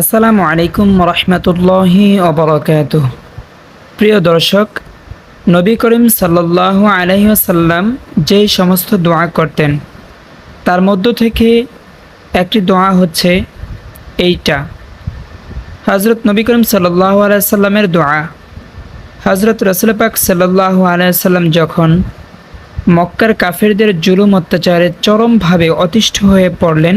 আসসালামু আলাইকুম রহমতুল্লাহি অবরকাত। প্রিয় দর্শক, নবী করিম সাল্লাহ আলহিহাসাল্লাম যেই সমস্ত দোয়া করতেন, তার মধ্য থেকে একটি দোয়া হচ্ছে এইটা। হজরত নবী করিম সাল্লাহ আলাইসাল্লামের দোয়া। হজরত রসুল পাক সাল্লাহ আলাইসাল্লাম যখন মক্কার কাফেরদের জুলুম অত্যাচারে চরমভাবে অতিষ্ঠ হয়ে পড়লেন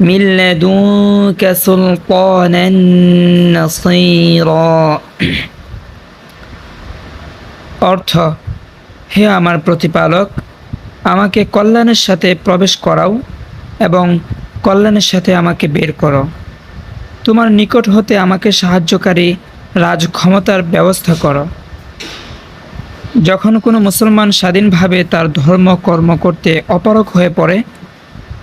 من لدنك سلطانا نصيرا অর্থ হে আমার প্রতিপালক আমাকে কল্যাণের সাথে প্রবেশ করাও এবং কল্যাণের সাথে আমাকে বের করো তোমার নিকট হতে আমাকে সাহায্যকারী রাজ ক্ষমতার ব্যবস্থা করো যখন কোনো মুসলমান স্বাধীনভাবে তার ধর্ম কর্ম করতে অপারক হয়ে পড়ে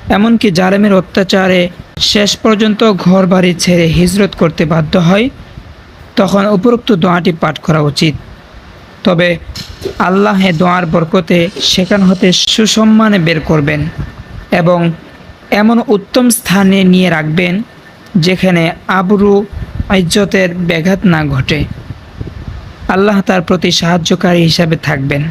এমনকি জালেমের অত্যাচারে শেষ পর্যন্ত ঘর বাড়ি ছেড়ে হিজরত করতে বাধ্য হয়, তখন উপরোক্ত দোয়াটি পাঠ করা উচিত। তবে আল্লাহ দোয়ার বরকতে সেখান হতে সুসম্মানে বের করবেন এবং এমন উত্তম স্থানে নিয়ে রাখবেন যেখানে আবরু ইজ্জতের ব্যাঘাত না ঘটে। আল্লাহ তার প্রতি সাহায্যকারী হিসাবে থাকবেন।